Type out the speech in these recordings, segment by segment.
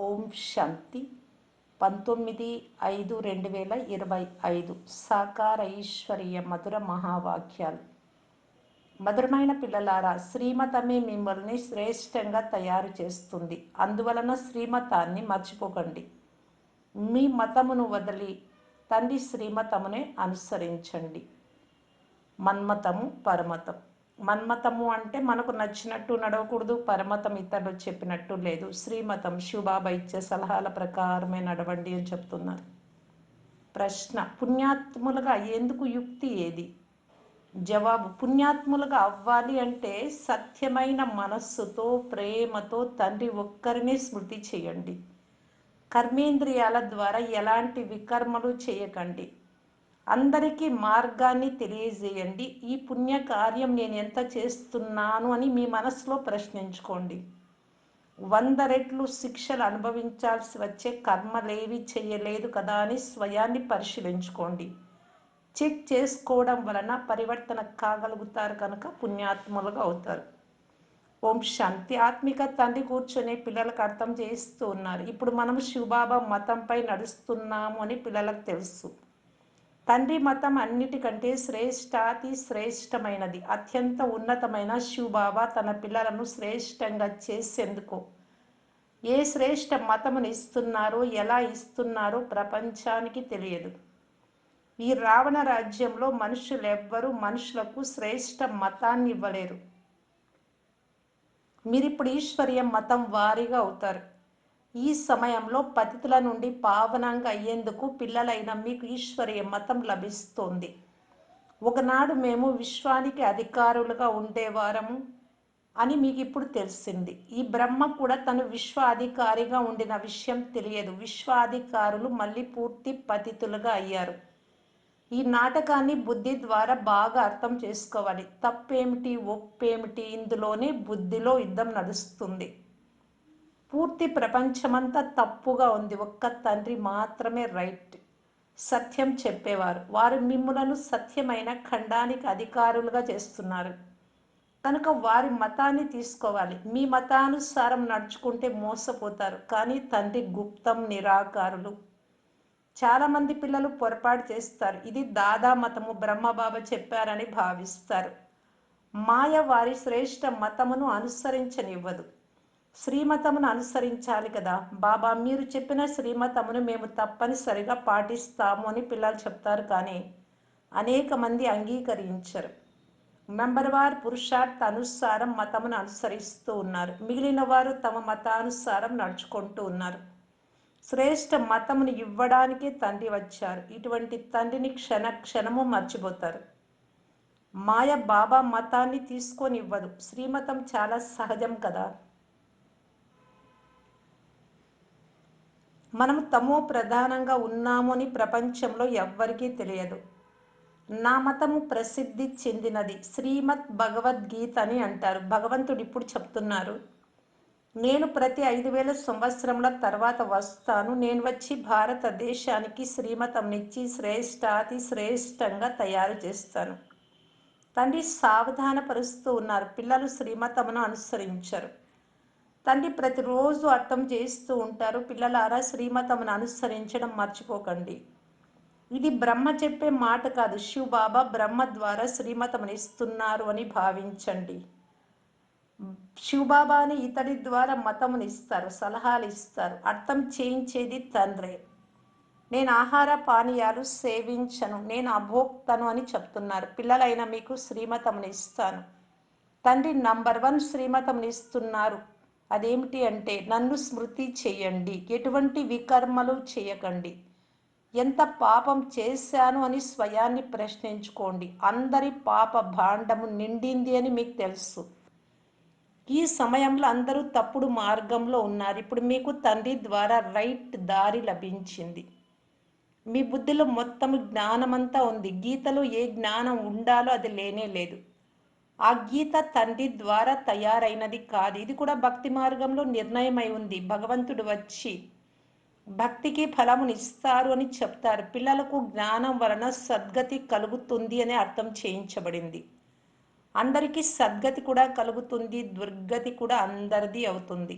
ఓం శాంతి పంతొమ్మిది ఐదు రెండు వేల ఇరవై ఐదు సాకార ఐశ్వర్య మధుర మహావాక్యాలు. మధురమైన పిల్లలారా శ్రీమతమే మిమ్మల్ని శ్రేష్టంగా తయారు చేస్తుంది. అందువలన శ్రీమతాన్ని మర్చిపోకండి. మీ మతమును వదిలి తండ్రి శ్రీమతమునే అనుసరించండి. మన్మతము పరమతం. మన్మతము అంటే మనకు నచ్చినట్టు నడవకూడదు పరమతం ఇతరులు చెప్పినట్టు లేదు. శ్రీమతం శివబాబా ఇచ్చే సలహాల ప్రకారమే నడవండి అని చెప్తున్నారు. ప్రశ్న పుణ్యాత్ములుగా ఎందుకు యుక్తి ఏది? జవాబు పుణ్యాత్ములుగా అవ్వాలి అంటే సత్యమైన మనస్సుతో ప్రేమతో తండ్రి ఒక్కరినే స్మృతి చేయండి. కర్మేంద్రియాల ద్వారా ఎలాంటి వికర్మలు చేయకండి. అందరికీ మార్గాన్ని తెలియజేయండి. ఈ పుణ్య కార్యం నేను ఎంత చేస్తున్నాను అని మీ మనసులో ప్రశ్నించుకోండి. వంద రెట్లు శిక్షలు అనుభవించాల్సి వచ్చే కర్మలేవి చేయలేదు కదా అని స్వయాన్ని పరిశీలించుకోండి. చెక్ చేసుకోవడం వలన పరివర్తన కాగలుగుతారు కనుక పుణ్యాత్ములుగా అవుతారు. ఓం శాంతి. ఆత్మిక తండ్రి కూర్చొని పిల్లలకు అర్థం చేస్తూ ఉన్నారు. ఇప్పుడు మనం శివబాబా మతంపై నడుస్తున్నాము అని పిల్లలకు తెలుసు. తండ్రి మతం అన్నిటికంటే శ్రేష్టాతి శ్రేష్టమైనది. అత్యంత ఉన్నతమైన శివబాబా తన పిల్లలను శ్రేష్టంగా చేసేందుకు ఏ శ్రేష్ట మతమును ఇస్తున్నారో ఎలా ఇస్తున్నారో ప్రపంచానికి తెలియదు. ఈ రావణ రాజ్యంలో మనుషులు ఎవ్వరూ మనుషులకు శ్రేష్ట మతాన్ని ఇవ్వలేరు. మీరిప్పుడు ఈశ్వర్య మతం వారిగా అవుతారు. ఈ సమయంలో పతితుల నుండి పావనంగా అయ్యేందుకు పిల్లలైన మీకు ఈశ్వరీయ మతం లభిస్తోంది. ఒకనాడు మేము విశ్వానికి అధికారులుగా ఉండేవారము అని మీకు ఇప్పుడు తెలిసింది. ఈ బ్రహ్మ కూడా తను విశ్వాధికారిగా ఉండిన విషయం తెలియదు. విశ్వాధికారులు మళ్ళీ పూర్తి పతితులుగా అయ్యారు. ఈ నాటకాన్ని బుద్ధి ద్వారా బాగా అర్థం చేసుకోవాలి. తప్పేమిటి ఒప్పేమిటి? ఇందులోనే బుద్ధిలో యుద్ధం నడుస్తుంది. పూర్తి ప్రపంచమంతా తప్పుగా ఉంది. ఒక్క తండ్రి మాత్రమే రైట్. సత్యం చెప్పేవారు. వారు మిమ్ములను సత్యమైన ఖండానికి అధికారులుగా చేస్తున్నారు. కనుక వారి మతాన్ని తీసుకోవాలి. మీ మతానుసారం నడుచుకుంటే మోసపోతారు. కానీ తండ్రి గుప్తం నిరాకారులు. చాలామంది పిల్లలు పొరపాటు చేస్తారు. ఇది దాదా మతము బ్రహ్మబాబా చెప్పారని భావిస్తారు. మాయ వారి శ్రేష్ట మతమును అనుసరించనివ్వదు. శ్రీమతమును అనుసరించాలి కదా. బాబా మీరు చెప్పిన శ్రీమతమును మేము తప్పనిసరిగా పాటిస్తాము అని పిల్లలు చెప్తారు కానీ అనేక మంది అంగీకరించరు. మెంబర్ వారు పురుషార్థ అనుసారం మతమును అనుసరిస్తూ ఉన్నారు. మిగిలిన వారు తమ మతానుసారం నడుచుకుంటూ ఉన్నారు. శ్రేష్ఠ మతమును ఇవ్వడానికి తండ్రి వచ్చారు. ఇటువంటి తండ్రిని క్షణ క్షణము మర్చిపోతారు. మాయ బాబా మతాన్ని తీసుకొని ఇవ్వదు. శ్రీమతం చాలా సహజం కదా. మనం తమో ప్రధానంగా ఉన్నాము అని ప్రపంచంలో ఎవ్వరికీ తెలియదు. నా మతము ప్రసిద్ధి చెందినది శ్రీమద్ భగవద్గీత అని అంటారు. భగవంతుడు ఇప్పుడు చెప్తున్నారు నేను ప్రతి ఐదు వేల సంవత్సరముల తర్వాత వస్తాను. నేను వచ్చి భారతదేశానికి శ్రీమతంనిచ్చి శ్రేష్టాతి శ్రేష్టంగా తయారు చేస్తాను. తండ్రి సావధానపరుస్తూ ఉన్నారు. పిల్లలు శ్రీమతమును అనుసరించరు. తండ్రి ప్రతిరోజు అర్థం చేస్తూ ఉంటారు. పిల్లలారా శ్రీమతమును అనుసరించడం మర్చిపోకండి. ఇది బ్రహ్మ చెప్పే మాట కాదు. శివ బాబా బ్రహ్మ ద్వారా శ్రీమతమును ఇస్తున్నారు అని భావించండి. శివబాబాని ఇతడి ద్వారా మతమును ఇస్తారు సలహాలు ఇస్తారు. అర్థం చేయించేది తండ్రే. నేను ఆహార పానీయాలు సేవించను. నేను అభోక్తను అని చెప్తున్నారు. పిల్లలైన మీకు శ్రీమతమును ఇస్తాను. తండ్రి నంబర్ వన్ శ్రీమతమును ఇస్తున్నారు. అదేమిటి అంటే నన్ను స్మృతి చేయండి ఎటువంటి వికర్మలు చేయకండి. ఎంత పాపం చేశాను అని స్వయాన్ని ప్రశ్నించుకోండి. అందరి పాప భాండము నిండింది అని మీకు తెలుసు. ఈ సమయంలో అందరూ తప్పుడు మార్గంలో ఉన్నారు. ఇప్పుడు మీకు తండ్రి ద్వారా రైట్ దారి లభించింది. మీ బుద్ధిలో మొత్తం జ్ఞానమంతా ఉంది. గీతలో ఏ జ్ఞానం ఉండాలో అది లేనే లేదు. ఆ గీత తండ్రి ద్వారా తయారైనది కాదు. ఇది కూడా భక్తి మార్గంలో నిర్ణయమై ఉంది. భగవంతుడు వచ్చి భక్తికి ఫలమునిస్తారు అని చెప్తారు. పిల్లలకు జ్ఞానం వలన సద్గతి కలుగుతుంది అని అర్థం చేయించబడింది. అందరికీ సద్గతి కూడా కలుగుతుంది దుర్గతి కూడా అందరిది అవుతుంది.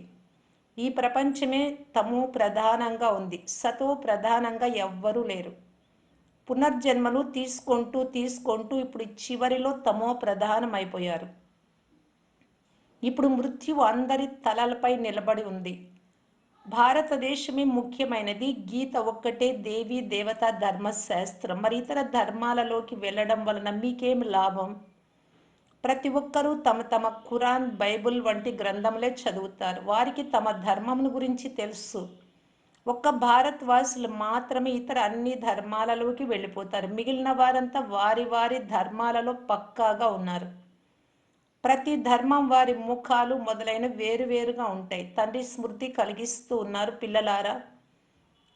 ఈ ప్రపంచమే తమో ప్రధానంగా ఉంది. సతో ప్రధానంగా ఎవ్వరూ లేరు. పునర్జన్మలు తీసుకుంటూ తీసుకుంటూ ఇప్పుడు చివరిలో తమో ప్రధానమైపోయారు. ఇప్పుడు మృత్యు అందరి తలలపై నిలబడి ఉంది. భారతదేశమే ముఖ్యమైనది. గీత ఒక్కటే దేవి దేవత ధర్మశాస్త్రం. మరి ఇతర ధర్మాలలోకి వెళ్ళడం వలన మీకేం లాభం? ప్రతి ఒక్కరూ తమ తమ ఖురాన్ బైబుల్ వంటి గ్రంథములే చదువుతారు. వారికి తమ ధర్మమును గురించి తెలుసు. ఒక్క భారత్ వాసులు మాత్రమే ఇతర అన్ని ధర్మాలలోకి వెళ్ళిపోతారు. మిగిలిన వారంతా వారి వారి ధర్మాలలో పక్కాగా ఉన్నారు. ప్రతి ధర్మం వారి ముఖాలు మొదలైన వేరువేరుగా ఉంటాయి. తండ్రి స్మృతి కలిగిస్తూ ఉన్నారు పిల్లలారా.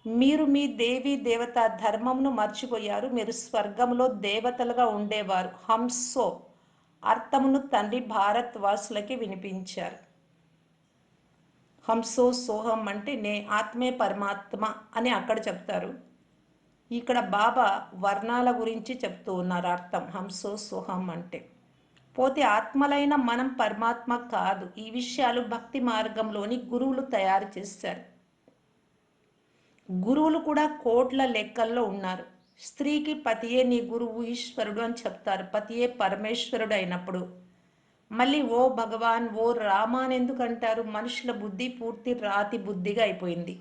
మీరు మీ దేవి దేవత ధర్మంను మర్చిపోయారు. మీరు స్వర్గంలో దేవతలుగా ఉండేవారు. హంసో అర్థమును తండ్రి భారత్ వాసులకి వినిపించారు. హంసో సోహం అంటే నే ఆత్మే పరమాత్మ అని అక్కడ చెప్తారు. ఇక్కడ బాబా వర్ణాల గురించి చెప్తూ ఉన్నారు అర్థం. హంసో సోహం అంటే. పోతే ఆత్మలైన మనం పరమాత్మ కాదు. ఈ విషయాలు భక్తి మార్గంలోని గురువులు తయారు చేశారు. గురువులు కూడా కోట్ల లెక్కల్లో ఉన్నారు. స్త్రీకి పతియే నీ గురువు ఈశ్వరుడు అని చెప్తారు. పతియే పరమేశ్వరుడు అయినప్పుడు మళ్ళీ ఓ భగవాన్ ఓ రామ అని ఎందుకు అంటారు మనుషుల బుద్ధి పూర్తి రాతి బుద్ధిగా అయిపోయింది.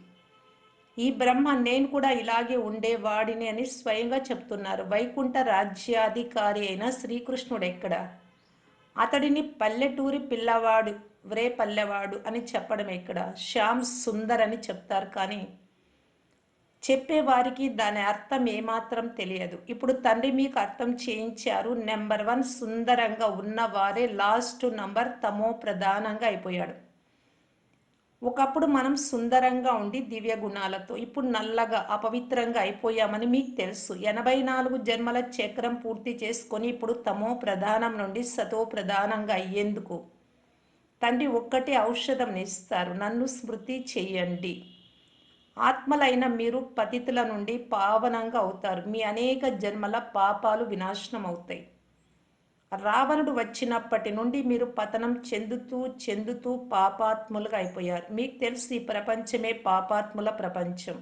ఈ బ్రహ్మ నేను కూడా ఇలాగే ఉండేవాడిని అని స్వయంగా చెప్తున్నారు. వైకుంఠ రాజ్యాధికారి అయిన శ్రీకృష్ణుడు ఎక్కడ? అతడిని పల్లెటూరి పిల్లవాడు వ్రే పల్లెవాడు అని చెప్పడం ఎక్కడ? శ్యామ్ సుందర్ అని చెప్తారు కానీ చెప్పేవారికి దాని అర్థం ఏమాత్రం తెలియదు. ఇప్పుడు తండ్రి మీకు అర్థం చేయించారు. నెంబర్ వన్ సుందరంగా ఉన్నవారే లాస్ట్ నంబర్ తమో ప్రధానంగా అయిపోయాడు. ఒకప్పుడు మనం సుందరంగా ఉండి దివ్య గుణాలతో ఇప్పుడు నల్లగా అపవిత్రంగా అయిపోయామని మీకు తెలుసు. ఎనభై నాలుగు జన్మల చక్రం పూర్తి చేసుకొని ఇప్పుడు తమో ప్రధానం నుండి సతో ప్రధానంగా అయ్యేందుకు తండ్రి ఒక్కటే ఔషధం ఇస్తారు నన్ను స్మృతి చెయ్యండి ఆత్మలైన మీరు పతితుల నుండి పావనంగా అవుతారు. మీ అనేక జన్మల పాపాలు వినాశనం అవుతాయి రావణుడు వచ్చినప్పటి నుండి మీరు పతనం చెందుతూ చెందుతూ పాపాత్ములుగా అయిపోయారు. మీకు తెలుసు ఈ ప్రపంచమే పాపాత్ముల ప్రపంచం.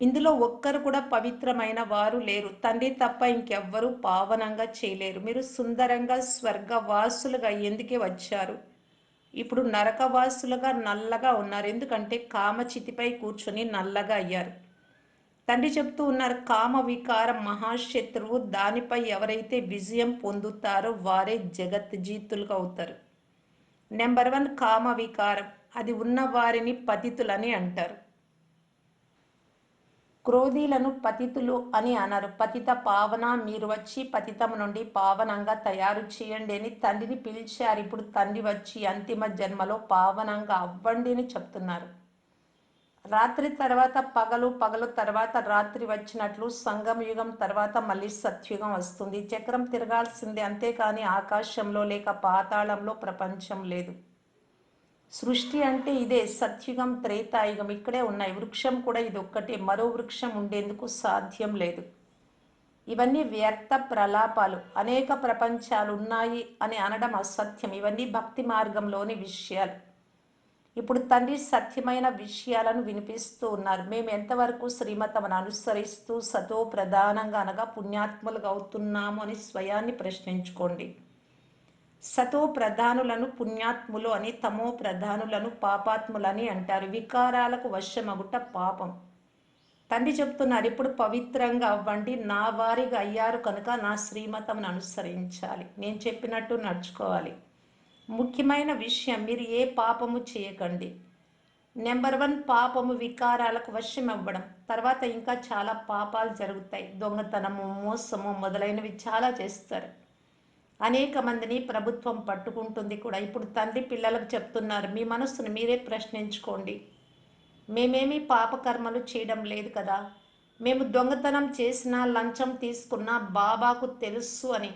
ఇందులో ఒక్కరు కూడా పవిత్రమైన వారు లేరు. తండ్రి తప్ప ఇంకెవ్వరూ పావనంగా చేయలేరు. మీరు సుందరంగా స్వర్గవాసులుగా ఎందుకే వచ్చారు? ఇప్పుడు నరకవాసులుగా నల్లగా ఉన్నారు. ఎందుకంటే కామచితిపై కూర్చొని నల్లగా అయ్యారు. తండ్రి చెప్తూ ఉన్నారు కామ వికారం మహాశత్రువు దానిపై ఎవరైతే విజయం పొందుతారో వారే జగత్ జీతులుగా అవుతారు. నెంబర్ వన్ కామ వికారం అది ఉన్న వారిని పతితులని అంటారు. క్రోధీలను పతితులు అని అనరు పతిత పావన మీరు వచ్చి పతితం నుండి పావనంగా తయారు చేయండి అని తండ్రిని పిలిచారు. ఇప్పుడు తండ్రి వచ్చి అంతిమ జన్మలో పావనంగా అవ్వండి అని చెప్తున్నారు. రాత్రి తర్వాత పగలు పగలు తర్వాత రాత్రి వచ్చినట్లు సంగం యుగం తర్వాత మళ్ళీ సత్యుగం వస్తుంది. చక్రం తిరగాల్సిందే అంతేకాని ఆకాశంలో లేక పాతాళంలో ప్రపంచం లేదు. సృష్టి అంటే ఇదే సత్యుగం త్రేతాయుగం ఇక్కడే ఉన్నాయి. వృక్షం కూడా ఇది ఒక్కటే మరో వృక్షం ఉండేందుకు సాధ్యం లేదు. ఇవన్నీ వ్యర్థ ప్రలాపాలు. అనేక ప్రపంచాలు ఉన్నాయి అని అనడం అసత్యం. ఇవన్నీ భక్తి మార్గంలోని విషయాలు. ఇప్పుడు తండ్రి సత్యమైన విషయాలను వినిపిస్తూ ఉన్నారు. మేము ఎంతవరకు శ్రీమతమును అనుసరిస్తూ సతో ప్రధానంగా అనగా పుణ్యాత్ములుగా అవుతున్నాము అని స్వయాన్ని ప్రశ్నించుకోండి. సతో ప్రధానులను పుణ్యాత్ములు అని తమో ప్రధానులను పాపాత్ములని అంటారు. వికారాలకు వశమగుట పాపం. తండ్రి చెప్తున్నారు ఇప్పుడు పవిత్రంగా అవ్వండి. నా వారిగా అయ్యారు కనుక నా శ్రీమతంను అనుసరించాలి. నేను చెప్పినట్టు నడుచుకోవాలి. ముఖ్యమైన విషయం మీరు ఏ పాపము చేయకండి. నెంబర్ వన్ పాపము వికారాలకు వశం అవ్వడం తర్వాత ఇంకా చాలా పాపాలు జరుగుతాయి. దొంగతనము మోసము మొదలైనవి చాలా చేస్తారు. అనేక మందిని ప్రభుత్వం పట్టుకుంటుంది కూడా. ఇప్పుడు తండ్రి పిల్లలకు చెప్తున్నారు మీ మనస్సును మీరే ప్రశ్నించుకోండి. మేమేమీ పాపకర్మలు చేయడం లేదు కదా. మేము దొంగతనం చేసినా లంచం తీసుకున్నా బాబాకు తెలుసు అని.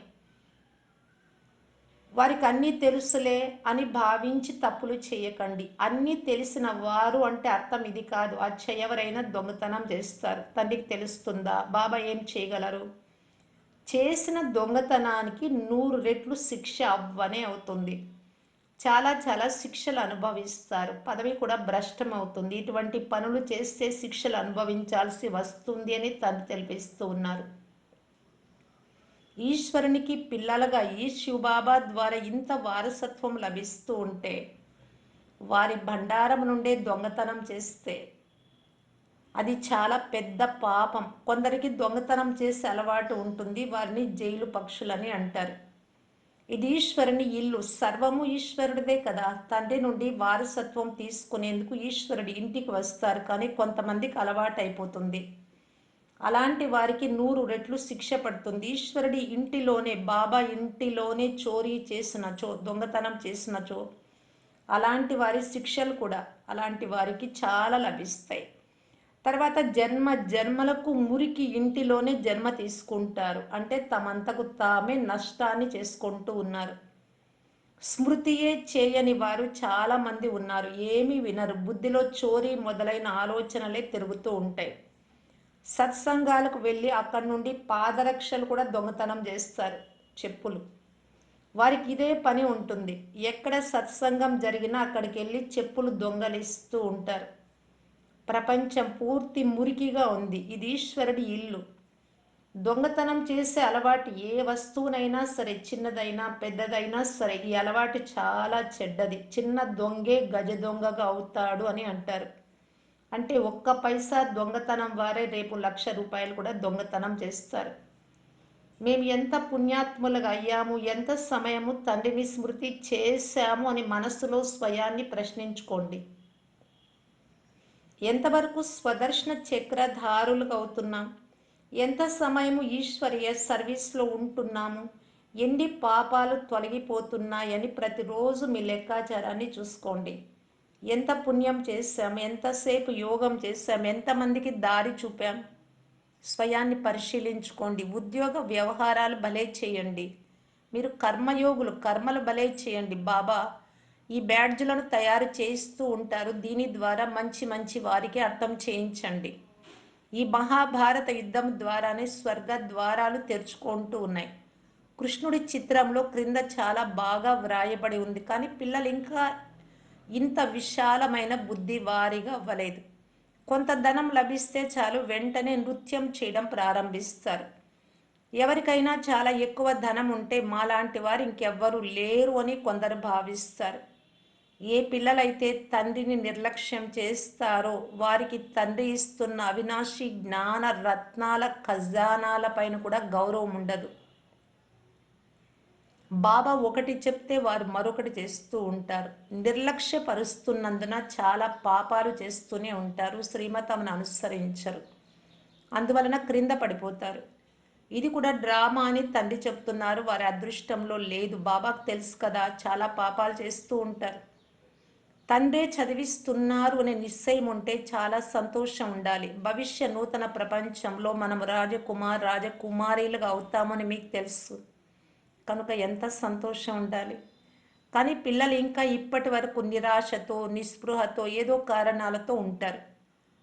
వారికి అన్నీ తెలుసులే అని భావించి తప్పులు చేయకండి. అన్నీ తెలిసిన వారు అంటే అర్థం ఇది కాదు. అచ్చ ఎవరైనా దొంగతనం చేస్తారు. తండ్రికి తెలుస్తుందా? బాబా ఏం చేయగలరు? చేసిన దొంగతనానికి నూరు రెట్లు శిక్ష అవ్వనే అవుతుంది. చాలా చాలా శిక్షలు అనుభవిస్తారు. పదవి కూడా భ్రష్టం అవుతుంది. ఇటువంటి పనులు చేస్తే శిక్షలు అనుభవించాల్సి వస్తుంది అని తను తెలిపిస్తూ ఉన్నారు. ఈశ్వరునికి పిల్లలుగా ఈ శివబాబా ద్వారా ఇంత వారసత్వం లభిస్తూ ఉంటే వారి భండారం నుండే దొంగతనం చేస్తే అది చాలా పెద్ద పాపం. కొందరికి దొంగతనం చేసే అలవాటు ఉంటుంది. వారిని జైలు పక్షులని అంటారు. ఇది ఈశ్వరుని ఇల్లు. సర్వము ఈశ్వరుడిదే కదా. తండ్రి నుండి వారసత్వం తీసుకునేందుకు ఈశ్వరుడి ఇంటికి వస్తారు. కానీ కొంతమందికి అలవాటు అయిపోతుంది అలాంటి వారికి నూరు రెట్లు శిక్ష పడుతుంది. ఈశ్వరుడి ఇంటిలోనే బాబా ఇంటిలోనే చోరీ చేసినచో దొంగతనం చేసినచో అలాంటి వారి శిక్షలు కూడా అలాంటి వారికి చాలా లభిస్తాయి. తర్వాత జన్మ జన్మలకు మురికి ఇంటిలోనే జన్మ తీసుకుంటారు. అంటే తమంతకు తామే నష్టాన్ని చేసుకుంటూ ఉన్నారు. స్మృతియే చేయని వారు చాలా మంది ఉన్నారు. ఏమీ వినరు. బుద్ధిలో చోరీ మొదలైన ఆలోచనలే తిరుగుతూ ఉంటాయి. సత్సంగాలకు వెళ్ళి అక్కడి నుండి పాదరక్షలు కూడా దొంగతనం చేస్తారు. చెప్పులు. వారికి ఇదే పని ఉంటుంది. ఎక్కడ సత్సంగం జరిగినా అక్కడికి వెళ్ళి చెప్పులు దొంగలిస్తూ ఉంటారు. ప్రపంచం పూర్తి మురికిగా ఉంది. ఇది ఈశ్వరుడి ఇల్లు. దొంగతనం చేసే అలవాటు ఏ వస్తువునైనా సరే చిన్నదైనా పెద్దదైనా సరే ఈ అలవాటు చాలా చెడ్డది. చిన్న దొంగే గజ దొంగగా అవుతాడు అని అంటారు. అంటే ఒక్క పైసా దొంగతనం వారే రేపు లక్ష రూపాయలు కూడా దొంగతనం చేస్తారు. మేము ఎంత పుణ్యాత్ములుగా అయ్యాము ఎంత సమయము తండ్రిని స్మృతి చేశాము అని మనస్సులో స్వయాన్ని ప్రశ్నించుకోండి. ఎంతవరకు స్వదర్శన చక్రధారులుగా అవుతున్నాం? ఎంత సమయము ఈశ్వరీయ సర్వీస్లో ఉంటున్నాము? ఎన్ని పాపాలు తొలగిపోతున్నాయని ప్రతిరోజు మీ లెక్కాచారాన్ని చూసుకోండి. ఎంత పుణ్యం చేశాం? ఎంతసేపు యోగం చేశాం? ఎంతమందికి దారి చూపాం? స్వయాన్ని పరిశీలించుకోండి. ఉద్యోగ వ్యవహారాలు భలే చేయండి. మీరు కర్మయోగులు కర్మలు భలే చేయండి. బాబా ఈ బ్యాడ్జ్లను తయారు చేస్తూ ఉంటారు. దీని ద్వారా మంచి మంచి వారికి అర్థం చేయించండి. ఈ మహాభారత యుద్ధం ద్వారానే స్వర్గ ద్వారాలు తెరుచుకుంటూ ఉన్నాయి. కృష్ణుడి చిత్రంలో క్రింద చాలా బాగా వ్రాయబడి ఉంది. కానీ పిల్లలు ఇంకా ఇంత విశాలమైన బుద్ధి వారిగా అవ్వలేదు. కొంత ధనం లభిస్తే చాలు వెంటనే నృత్యం చేయడం ప్రారంభిస్తారు. ఎవరికైనా చాలా ఎక్కువ ధనం ఉంటే మాలాంటి వారు ఇంకెవ్వరూ లేరు అని కొందరు భావిస్తారు. ఏ పిల్లలైతే తండ్రిని నిర్లక్ష్యం చేస్తారో వారికి తండ్రి ఇస్తున్న అవినాశి జ్ఞాన రత్నాల ఖజానాల పైన కూడా గౌరవం ఉండదు. బాబా ఒకటి చెప్తే వారు మరొకటి చేస్తూ ఉంటారు. నిర్లక్ష్యపరుస్తున్నందున చాలా పాపాలు చేస్తూనే ఉంటారు. శ్రీమతమును అనుసరించరు. అందువలన క్రింద పడిపోతారు. ఇది కూడా డ్రామా అని తండ్రి చెప్తున్నారు. వారి అదృష్టంలో లేదు. బాబాకు తెలుసు కదా చాలా పాపాలు చేస్తూ ఉంటారు. తండ్రే చదివిస్తున్నారు అనే నిశ్చయం ఉంటే చాలా సంతోషం ఉండాలి. భవిష్య నూతన ప్రపంచంలో మనం రాజకుమార్ రాజకుమారీలుగా అవుతామని మీకు తెలుసు. కనుక ఎంత సంతోషం ఉండాలి. కానీ పిల్లలు ఇంకా ఇప్పటి వరకు నిరాశతో నిస్పృహతో ఏదో కారణాలతో ఉంటారు.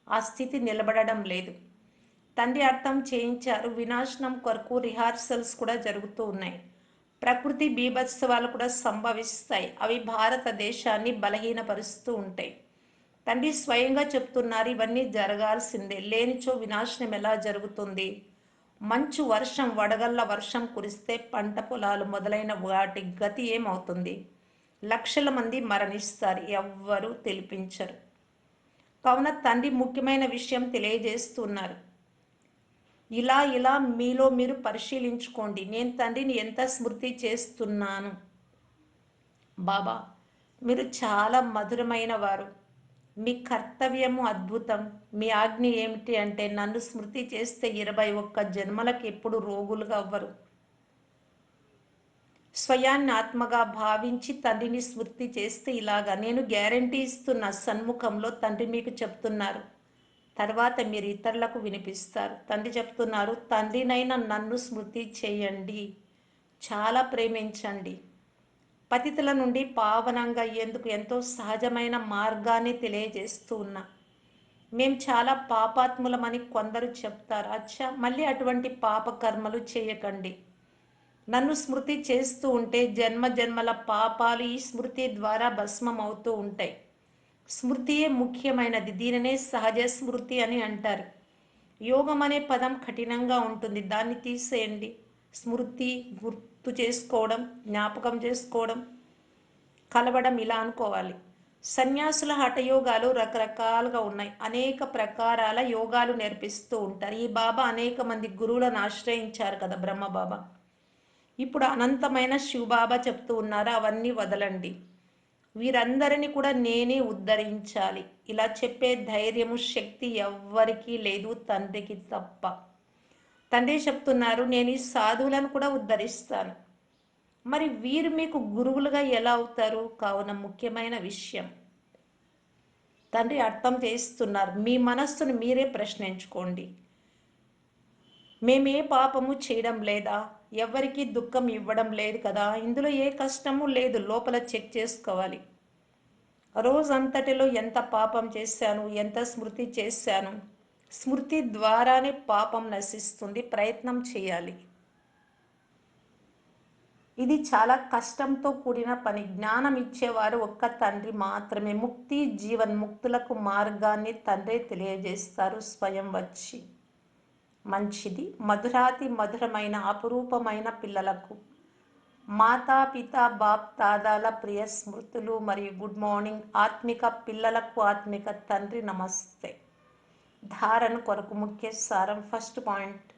ఆ స్థితి నిలబడడం లేదు. తండ్రి అర్థం చేయించారు. వినాశనం కొరకు రిహార్సల్స్ కూడా జరుగుతూ ఉన్నాయి. ప్రకృతి బీభత్సవాలు కూడా సంభవిస్తాయి. అవి భారతదేశాన్ని బలహీనపరుస్తూ ఉంటాయి. తండ్రి స్వయంగా చెప్తున్నారు ఇవన్నీ జరగాల్సిందే. లేనిచో వినాశనం ఎలా జరుగుతుంది? మంచు వర్షం వడగళ్ళ వర్షం కురిస్తే పంట పొలాలు మొదలైన వాటి గతి ఏమవుతుంది? లక్షల మంది మరణిస్తారు. ఎవ్వరూ తెలిపించరు. కావున తండ్రి ముఖ్యమైన విషయం తెలియజేస్తున్నారు. ఇలా ఇలా మీలో మీరు పరిశీలించుకోండి. నేను తండ్రిని ఎంత స్మృతి చేస్తున్నాను? బాబా మీరు చాలా మధురమైన వారు. మీ కర్తవ్యము అద్భుతం. మీ ఆజ్ఞ ఏమిటి అంటే నన్ను స్మృతి చేస్తే ఇరవై ఒక్క జన్మలకు ఎప్పుడు రోగులుగా అవ్వరు. స్వయాన్ని ఆత్మగా భావించి తండ్రిని స్మృతి చేస్తే ఇలాగా. నేను గ్యారంటీ ఇస్తున్న సన్ముఖంలో తండ్రి మీకు చెప్తున్నారు. తర్వాత మీరు ఇతరులకు వినిపిస్తారు. తండ్రి చెప్తున్నారు తండ్రినైనా నన్ను స్మృతి చేయండి చాలా ప్రేమించండి. పతితుల నుండి పావనంగా అయ్యేందుకు ఎంతో సహజమైన మార్గాన్ని తెలియజేస్తూ ఉన్నా. మేము చాలా పాపాత్ములమని కొందరు చెప్తారు. అచ్చా మళ్ళీ అటువంటి పాపకర్మలు చేయకండి. నన్ను స్మృతి చేస్తూ ఉంటే జన్మ జన్మల పాపాలు ఈ స్మృతి ద్వారా భస్మం అవుతూ ఉంటాయి. స్మృతియే ముఖ్యమైనది. దీనినే సహజ స్మృతి అని అంటారు. యోగం అనే పదం కఠినంగా ఉంటుంది. దాన్ని తీసేయండి. స్మృతి గుర్తు చేసుకోవడం జ్ఞాపకం చేసుకోవడం కలవడం ఇలా అనుకోవాలి. సన్యాసుల హఠయోగాలు రకరకాలుగా ఉన్నాయి. అనేక ప్రకారాల యోగాలు నేర్పిస్తూ ఉంటారు. ఈ బాబా అనేక మంది గురువులను ఆశ్రయించారు కదా బ్రహ్మ బాబా ఇప్పుడు అనంతమైన శివబాబా చెప్తూ ఉన్నారు. అవన్నీ వదలండి. వీరందరిని కూడా నేనే ఉద్ధరించాలి. ఇలా చెప్పే ధైర్యము శక్తి ఎవ్వరికీ లేదు తండ్రికి తప్ప. తండ్రి చెప్తున్నారు నేను ఈ సాధువులను కూడా ఉద్ధరిస్తాను. మరి వీరు మీకు గురువులుగా ఎలా అవుతారు? కావున ముఖ్యమైన విషయం. తండ్రి అర్థం చేస్తున్నారు మీ మనస్సును మీరే ప్రశ్నించుకోండి. మేమే పాపము చేయడం లేదా? ఎవరికి దుఃఖం ఇవ్వడం లేదు కదా. ఇందులో ఏ కష్టము లేదు. లోపల చెక్ చేసుకోవాలి. రోజంతటిలో ఎంత పాపం చేశాను ఎంత స్మృతి చేశాను. స్మృతి ద్వారానే పాపం నశిస్తుంది. ప్రయత్నం చేయాలి. ఇది చాలా కష్టంతో కూడిన పని. జ్ఞానం ఇచ్చేవారు ఒక్క తండ్రి మాత్రమే. ముక్తి జీవన్ముక్తులకు మార్గాన్ని తండ్రే తెలియజేస్తారు స్వయం వచ్చి మంచిది. మధురాతి మధురమైన అపురూపమైన పిల్లలకు. మాతాపిత బాప్ తాదాల ప్రియ స్మృతులు మరియు గుడ్ మార్నింగ్ ఆత్మిక పిల్లలకు ఆత్మిక తండ్రి నమస్తే. ధారణ కొరకు ముఖ్య సారం ఫస్ట్ పాయింట్.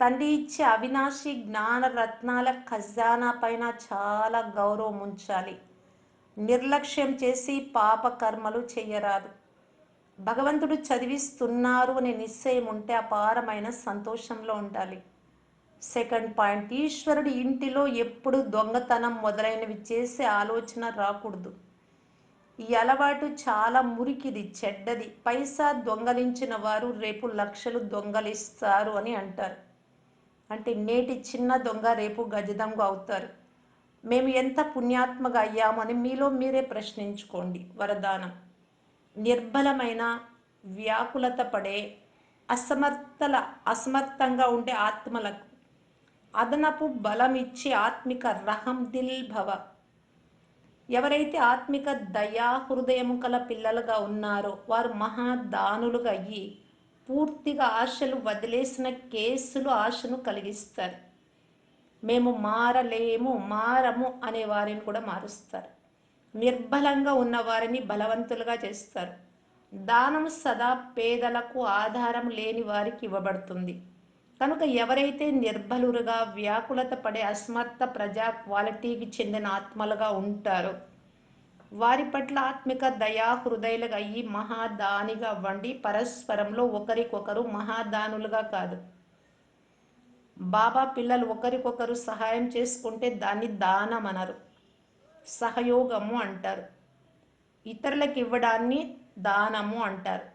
తండ్రి ఇచ్చే అవినాశి జ్ఞాన రత్నాల ఖజానా పైన చాలా గౌరవం ఉంచాలి. నిర్లక్ష్యం చేసి పాప కర్మలు చేయరాదు. భగవంతుడు చదివిస్తున్నారు అనే నిశ్చయం ఉంటే అపారమైన సంతోషంలో ఉండాలి. సెకండ్ పాయింట్ ఈశ్వరుడు ఇంటిలో ఎప్పుడు దొంగతనం మొదలైనవి చేసే ఆలోచన రాకూడదు. ఈ అలవాటు చాలా మురికిది చెడ్డది. పైసా దొంగలించిన వారు రేపు లక్షలు దొంగలిస్తారు అని అంటారు. అంటే నేటి చిన్న దొంగ రేపు గజదంగు అవుతారు. మేము ఎంత పుణ్యాత్మగా అయ్యామని మీలో మీరే ప్రశ్నించుకోండి. వరదానం. నిర్బలమైన వ్యాకులత పడే అసమర్థల అసమర్థంగా ఉండే ఆత్మలకు అదనపు బలం ఇచ్చే ఆత్మిక రహం దిల్ భవ. ఎవరైతే ఆత్మిక దయా హృదయము కల పిల్లలుగా ఉన్నారో వారు మహాదానులుగా అయ్యి పూర్తిగా ఆశలు వదిలేసిన కేసులు ఆశను కలిగిస్తారు. మేము మారలేము మారము అనే వారిని కూడా మారుస్తారు. నిర్బలంగా ఉన్న వారిని బలవంతులుగా చేస్తారు. దానం సదా పేదలకు ఆధారం లేని వారికి ఇవ్వబడుతుంది. కనుక ఎవరైతే నిర్బలురుగా వ్యాకులత పడే అస్మర్థ ప్రజా క్వాలిటీకి చెందిన ఆత్మలుగా ఉంటారో వారి పట్ల ఆత్మిక దయా హృదయులుగా అయ్యి మహాదానిగా అవ్వండి పరస్పరంలో ఒకరికొకరు మహాదానులుగా కాదు. బాబా పిల్లలు ఒకరికొకరు సహాయం చేసుకుంటే దాన్ని దానం అనరు సహయోగము అంటారు. ఇతరులకు ఇవ్వడాన్ని దానము అంటారు.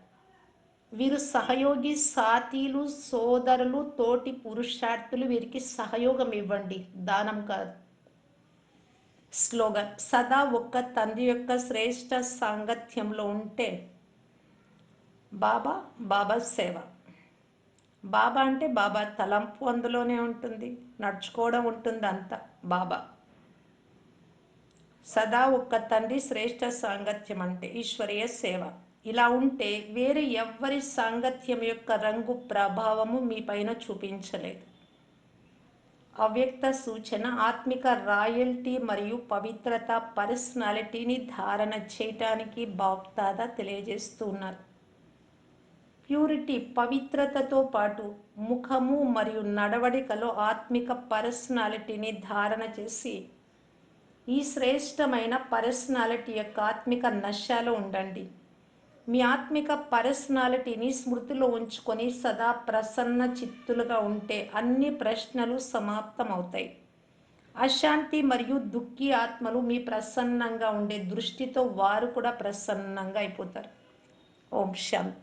వీరు సహయోగి సాతీలు సోదరులు తోటి పురుషార్థులు వీరికి సహయోగం ఇవ్వండి. దానం కాదు. స్లోగన్. సదా ఒక్క తండ్రి యొక్క శ్రేష్ట సాంగత్యంలో ఉంటే బాబా బాబా సేవ. బాబా అంటే బాబా తలంపు అందులోనే ఉంటుంది. నడుచుకోవడం ఉంటుంది అంతా బాబా. సదా ఒక్క తండ్రి శ్రేష్ట సాంగత్యం అంటే ఈశ్వరీయ సేవ. ఇలా ఉంటే వేరే ఎవ్వరి సాంగత్యం యొక్క రంగు ప్రభావము మీ పైన చూపించలేదు. అవ్యక్త సూచన ఆత్మిక రాయల్టీ మరియు పవిత్రత పర్సనాలిటీని ధారణ చేయటానికి బాప్తాదా తెలియజేస్తూ ఉన్నారు. ప్యూరిటీ పవిత్రతతో పాటు ముఖము మరియు నడవడికలో ఆత్మిక పర్సనాలిటీని ధారణ చేసి ఈ శ్రేష్టమైన పర్సనాలిటీ యొక్క ఆత్మిక నశాలో ఉండండి. మీ ఆత్మిక పర్సనాలిటీని స్మృతిలో ఉంచుకొని సదా ప్రసన్న చిత్తులుగా ఉంటే అన్ని ప్రశ్నలు సమాప్తమవుతాయి. అశాంతి మరియు దుఃఖి ఆత్మలు మీ ప్రసన్నంగా ఉండే దృష్టితో వారు కూడా ప్రసన్నంగా అయిపోతారు. ఓం శాంతి.